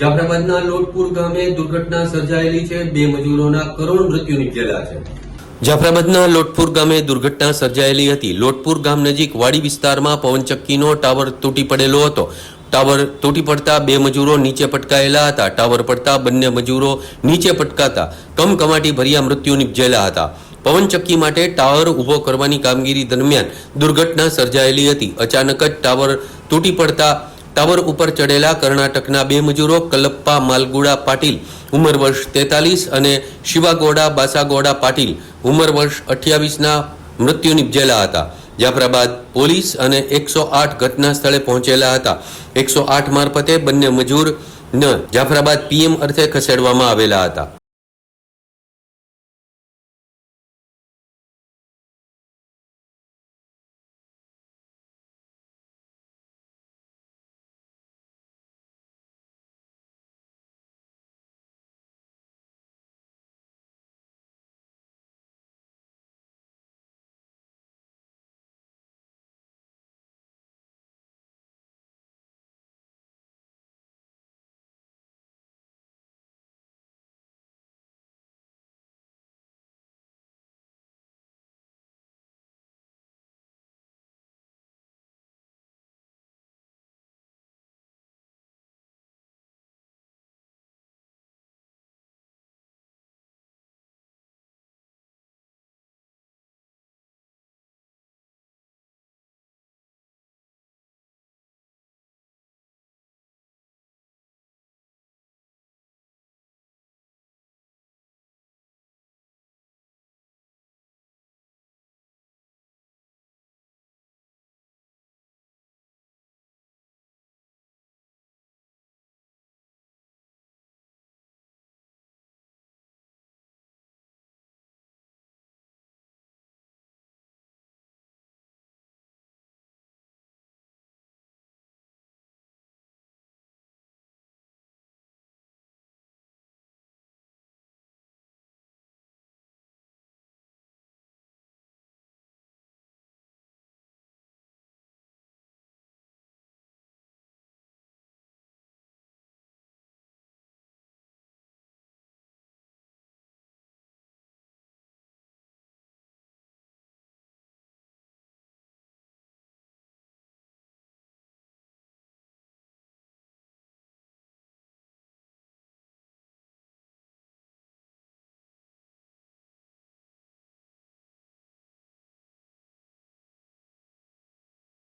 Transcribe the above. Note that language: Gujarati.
જાફરાબાદના લોટપુર ગામે દુર્ઘટના સર્જાયેલી છે. બે મજૂરોના કરોડ મૃત્યુ નીપજેલા છે. જાફરાબાદના લોટપુર ગામે દુર્ઘટના સર્જાયેલી હતી. લોટપુર ગામ નજીક વાડી વિસ્તારમાં પવનચક્કીનો ટાવર તૂટી પડેલો હતો. ટાવર તૂટી પડતા બે મજૂરો નીચે પટકાયેલા હતા. ટાવર પડતા બંને મજૂરો નીચે પટકાતા કમકમાટી ભર્યા મૃત્યુ નિપજેલા હતા. પવનચક્કી માટે ટાવર ઊભો કરવાની કામગીરી દરમિયાન દુર્ઘટના સર્જાયેલી હતી. અચાનક જ ટાવર તૂટી પડતા ટાવર ઉપર ચડેલા કર્ણાટકના બે મજૂરો કલપ્પા માલગુડા પાટીલ, ઉંમર વર્ષ તેતાલીસ અને શિવાગોડા બાસાગોડા પાટીલ, ઉંમર વર્ષ અઠ્યાવીસના મૃત્યુ નિપજેલા હતા. જાફરાબાદ પોલીસ અને એકસો આઠ ઘટના સ્થળે પહોંચેલા હતા. એકસો આઠ મારફતે બંને મજૂર ન જાફરાબાદ પીએમ અર્થે ખસેડવામાં આવેલા હતા.